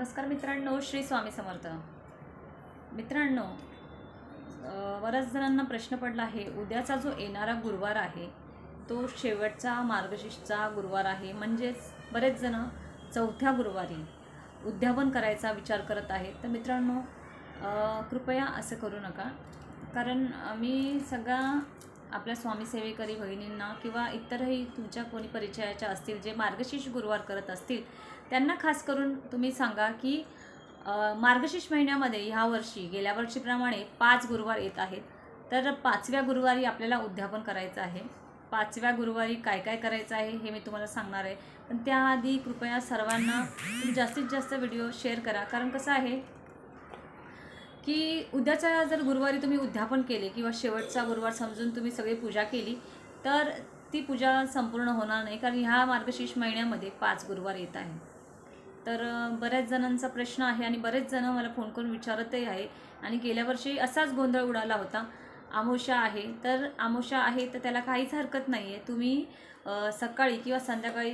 नमस्कार मित्रांनो श्री स्वामी समर्थ. मित्रांनो बऱ्याच जणांना प्रश्न पडला आहे उद्याचा जो येणारा गुरुवार आहे तो शेवटचा मार्गशीर्षचा गुरुवार आहे. म्हणजेच बरेच जण चौथ्या गुरुवारी उद्यापन करायचा विचार करत आहेत. तर मित्रांनो कृपया असं करू नका. कारण मी सगळा आपल्या स्वामी सेवेकरी किंवा इतरही तुमच्या कोणी परिचयाच्या असतील जे मार्गशीर्ष गुरुवार करत असतील त्यांना खास करून तुम्ही सांगा की मार्गशीर्ष महिन्यामध्ये ह्या वर्षी गेल्या वर्षीप्रमाणे पाच गुरुवार येत आहेत. तर पाचव्या गुरुवारी आपल्याला उद्यापन करायचं आहे. पाचव्या गुरुवारी काय काय करायचं आहे हे मी तुम्हाला सांगणार आहे. पण त्याआधी कृपया सर्वांना तुम्ही जास्तीत जास्त व्हिडिओ शेअर करा. कारण कसं आहे की उद्याचा जर गुरुवारी तुम्ही उद्यापन केले किंवा शेवटचा गुरुवार समजून तुम्ही सगळी पूजा केली तर ती पूजा संपूर्ण होणार नाही कारण ह्या मार्गशीर्ष महिन्यामध्ये पाच गुरुवार येत आहे. तर बऱ्याच जणांचा प्रश्न आहे आणि बरेच जण मला फोन करून विचारतही आहे आणि गेल्या वर्षी असाच गोंधळ उडाला होता. आमोशा आहे. तर आमोशा आहे तर त्याला काहीच हरकत नाही आहे तुम्ही सकाळी किंवा संध्याकाळी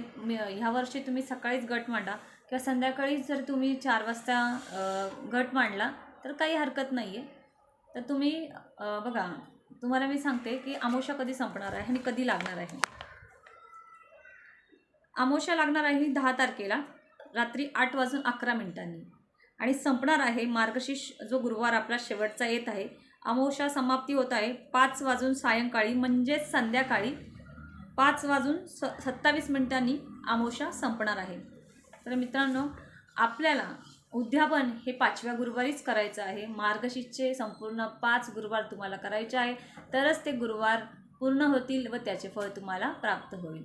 ह्या वर्षी तुम्ही सकाळीच गट मांडा किंवा संध्याकाळीच जर तुम्ही चार वाजता गट मांडला तर काही हरकत नाही आहे तर तुम्ही बघा तुम्हाला मी सांगते की आमोशा कधी संपणार आहे आणि कधी लागणार आहे. आमोशा लागणार आहे दहा तारखेला रात्री आठ वाजून अकरा मिनिटांनी. आणि संपणार आहे मार्गशीर्ष जो गुरुवार आपला शेवटचा येत आहे अमोशा समाप्ती होत आहे पाच वाजून सायंकाळी म्हणजेच संध्याकाळी पाच वाजून स सत्तावीस मिनिटांनी अमावस्या संपणार आहे. तर मित्रांनो आपल्याला उद्यापन हे पाचव्या गुरुवारीच करायचं आहे. मार्गशीर्षचे संपूर्ण पाच गुरुवार तुम्हाला करायचे आहे. तरच ते गुरुवार पूर्ण होतील व त्याचे फळ तुम्हाला प्राप्त होईल.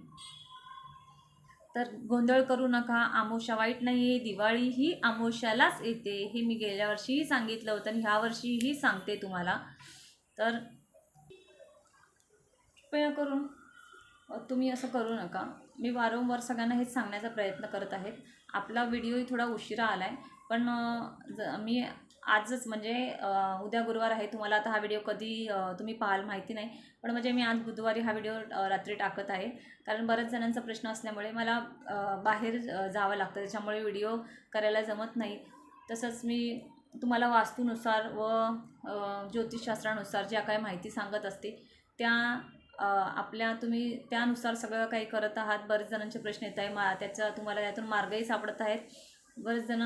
तर गोंधळ करू नका. आमोशा वाईट नाही आहे दिवाळी ही आमोशालाच येते. हे मी गेल्या वर्षीही सांगितलं होतं आणि ह्या वर्षीही सांगते तुम्हाला. तर कृपया करून तुम्ही असं करू नका. मी वारंवार सगळ्यांना हेच सांगण्याचा प्रयत्न करत आहे. आपला व्हिडिओही थोडा उशिरा आला आहे पण ज मी आजच म्हणजे उद्या गुरुवार आहे तुम्हाला आता हा व्हिडिओ कधी तुम्ही पाहाल माहिती नाही. पण म्हणजे मी आज बुधवारी हा व्हिडिओ रात्री टाकत आहे. कारण बऱ्याच जणांचा प्रश्न असल्यामुळे मला बाहेर जावं लागतं. त्याच्यामुळे व्हिडिओ करायला जमत नाही. तसंच मी तुम्हाला वास्तूनुसार व ज्योतिषशास्त्रानुसार ज्या काही माहिती सांगत असते त्या आपल्या तुम्ही त्यानुसार सगळं काही करत आहात. बरेच जणांचे प्रश्न येत आहे. मा त्याचा तुम्हाला यातून मार्गही सापडत आहेत. बरेच जण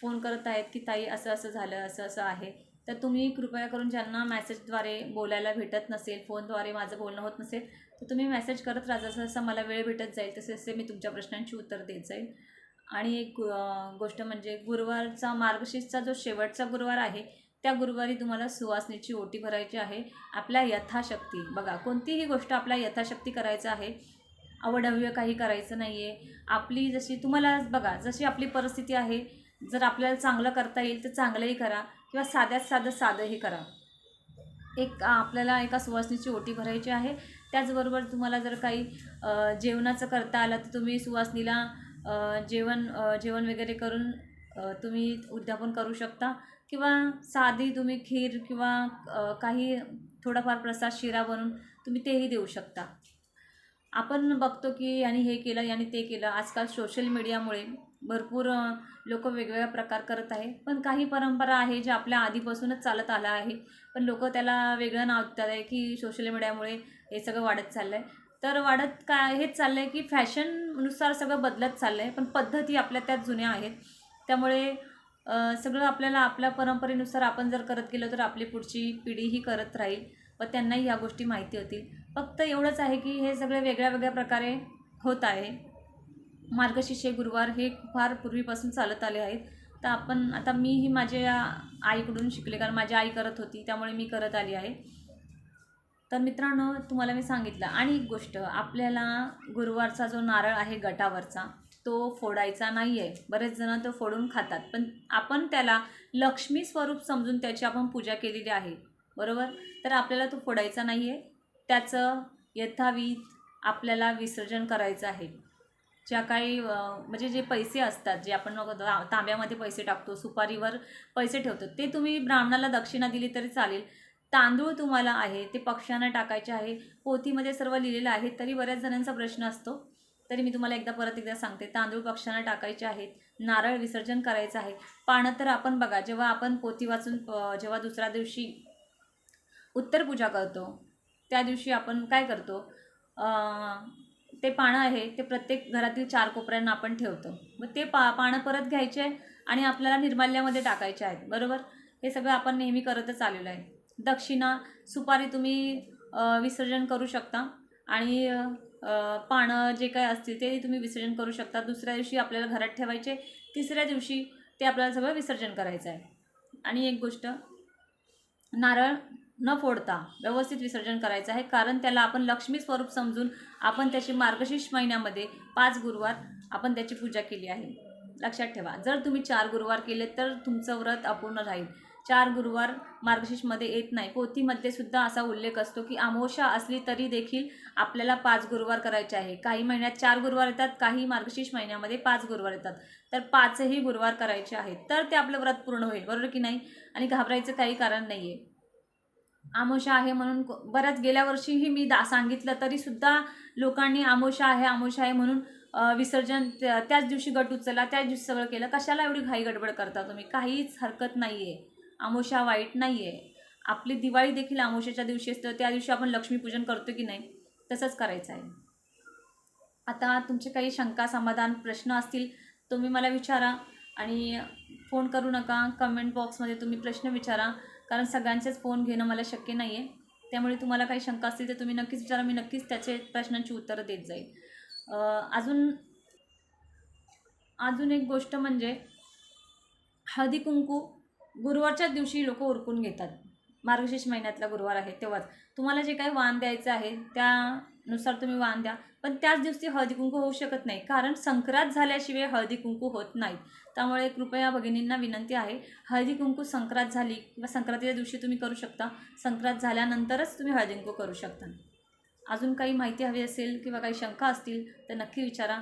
फोन करत आहेत की ताई असं असं झालं असं असं आहे. तर तुम्ही कृपया करून ज्यांना मॅसेजद्वारे बोलायला भेटत नसेल फोनद्वारे माझं बोलणं होत नसेल तर तुम्ही मेसेज करत राहा जसं जसं मला वेळ भेटत जाईल तसे तसे मी तुमच्या प्रश्नांची उत्तर देत जाईल. आणि एक गोष्ट म्हणजे गुरुवारचा मार्गशीर्षचा जो शेवटचा गुरुवार आहे त्या गुरुवारी तुम्हाला सुवासनेची ओटी भरायची आहे. आपल्या यथाशक्ती. बघा कोणतीही गोष्ट आपल्या यथाशक्ती करायचं आहे अवढव्य काही करायचं नाही आहे आपली जशी तुम्हाला बघा जशी आपली परिस्थिती आहे जर आपल्याला चांगलं करता येईल तर चांगलंही करा किंवा साध्यात साधं साधंही करा. एक आपल्याला एका सुवासनीची ओटी भरायची आहे. त्याचबरोबर तुम्हाला जर काही जेवणाचं करता आलं तर तुम्ही सुवासनीला जेवण जेवण वगैरे करून तुम्ही उद्यापन करू शकता. किंवा साधी तुम्ही खीर किंवा काही थोडाफार प्रसाद शिरा बनवून तुम्ही तेही देऊ शकता. आपण बघतो की यांनी हे केलं यांनी ते केलं. आजकाल सोशल मीडियामुळे भरपूर लोक वेगवेगळ्या प्रकार करत आहे. पण काही परंपरा आहे ज्या आपल्या आधीपासूनच चालत आला आहे पण लोक त्याला वेगळं नाव देतात आहे की सोशल मीडियामुळे हे सगळं वाढत चाललं आहे तर वाढत काय हेच चाललं आहे की फॅशननुसार सगळं बदलत चाललं आहे पण पद्धती आपल्या त्यात जुन्या आहेत. त्यामुळे सगळं आपल्याला आपल्या परंपरेनुसार आपण जर करत गेलो तर आपली पुढची पिढीही करत राहील. व त्यांनाही या गोष्टी माहिती होतील. फक्त एवढंच आहे की हे सगळे वेगळ्या वेगळ्या प्रकारे होत आहे. मार्गशीर्ष गुरुवार हे फार पूर्वीपासून चालत आले आहेत. तर आपण आता मीही माझ्या आईकडून शिकले कारण माझी आई करत होती त्यामुळे मी करत आली आहे. तर मित्रांनो तुम्हाला मी सांगितलं. आणि एक गोष्ट आपल्याला गुरुवारचा जो नारळ आहे गटावरचा तो फोडायचा नाही आहे बरेच जण तो फोडून खातात. पण आपण त्याला लक्ष्मी स्वरूप समजून त्याची आपण पूजा केलेली आहे. बरोबर? तर आपल्याला तो फोडायचा नाही आहे त्याचं यथाविध आपल्याला विसर्जन करायचं आहे. ज्या काही म्हणजे जे पैसे असतात जे आपण तांब्यामध्ये पैसे टाकतो सुपारीवर पैसे ठेवतो ते तुम्ही ब्राह्मणाला दक्षिणा दिली तरी चालेल. तांदूळ तुम्हाला आहे ते पक्ष्यांना टाकायचे आहे. पोथीमध्ये सर्व लिहिलेलं आहे तरी बऱ्याच जणांचा प्रश्न असतो. तरी मी तुम्हाला एकदा परत एकदा सांगते तांदूळ पक्ष्यांना टाकायचे आहेत नारळ विसर्जन करायचं आहे. पानं तर आपण बघा जेव्हा आपण पोथी वाचून जेव्हा दुसऱ्या दिवशी उत्तर पूजा करतो. त्या दिवशी आपण काय करतो? ते पानं आहे ते प्रत्येक घरातील चार कोपऱ्यांना आपण ठेवतो. मग ते पा पानं परत घ्यायचे आणि आपल्याला निर्माल्यामध्ये टाकायचे आहेत. बरोबर? हे सगळं आपण नेहमी करतच आलेलो आहे. दक्षिणा सुपारी तुम्ही विसर्जन करू शकता. आणि पानं जे काय असतील ते तुम्ही विसर्जन करू शकता. दुसऱ्या दिवशी आपल्याला घरात ठेवायचे. तिसऱ्या दिवशी ते आपल्याला सगळं विसर्जन करायचं आहे. आणि एक गोष्ट नारळ न फोडता व्यवस्थित विसर्जन करायचं आहे. कारण त्याला आपण लक्ष्मी स्वरूप समजून आपण त्याची मार्गशीर्ष महिन्यामध्ये पाच गुरुवार आपण त्याची पूजा केली आहे. लक्षात ठेवा. जर तुम्ही चार गुरुवार केले तर तुमचं व्रत अपूर्ण राहील. चार गुरुवार मार्गशीर्षमध्ये येत नाही. पोथीमध्ये सुद्धा असा उल्लेख असतो की अमावस्या असली तरी देखील आपल्याला पाच गुरुवार करायचे आहे. काही महिन्यात चार गुरुवार येतात काही मार्गशीर्ष महिन्यामध्ये पाच गुरुवार येतात. तर पाचही गुरुवार करायचे आहेत. तर ते आपलं व्रत पूर्ण होईल. बरोबर की नाही? आणि घाबरायचं काही कारण नाही आहे आमोशा आहे म्हणून बऱ्याच गेल्या वर्षीही मी दा सांगितलं तरीसुद्धा लोकांनी आमोशा आहे आमोशा आहे म्हणून विसर्जन त्या- त्याच दिवशी गट उचलला त्याच दिवशी सगळं केलं. कशाला एवढी घाई गडबड करता तुम्ही? काहीच हरकत नाही आहे आमोशा वाईट नाही आहे आपली दिवाळी देखील आमोशाच्या दिवशी असतं. त्या दिवशी आपण लक्ष्मीपूजन करतो की नाही तसंच करायचं आहे. आता तुमचे काही शंका समाधान प्रश्न असतील तुम्ही मला विचारा आणि फोन करू नका. कमेंट बॉक्समध्ये तुम्ही प्रश्न विचारा. कारण सगळ्यांचेच फोन घेणं मला शक्य नाही आहे त्यामुळे तुम्हाला काही शंका असतील तर तुम्ही नक्कीच विचारा मी नक्कीच त्याचे प्रश्नांची उत्तरं देत जाईल. अजून अजून एक गोष्ट म्हणजे हळदी कुंकू गुरुवारच्याच दिवशी लोक उरकून घेतात. मार्गशीर्ष महिन्यातला गुरुवार आहे तेव्हाच. तुम्हाला जे काही वाण द्यायचं आहे त्या नुसार तुम्ही वाण द्या. पण त्याच दिवशी हळदी कुंकू होऊ शकत नाही. कारण संक्रांत झाल्याशिवाय हळदी कुंकू होत नाहीत. त्यामुळे कृपया भगिनींना विनंती आहे हळदी कुंकू संक्रांत झाली किंवा संक्रांतीच्या दिवशी तुम्ही करू शकता. संक्रांत झाल्यानंतरच तुम्ही हळदी कुंकू करू शकता. अजून काही माहिती हवी असेल किंवा काही शंका असतील तर नक्की विचारा.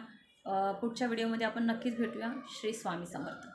पुढच्या व्हिडिओमध्ये आपण नक्कीच भेटूया. श्री स्वामी समर्थ.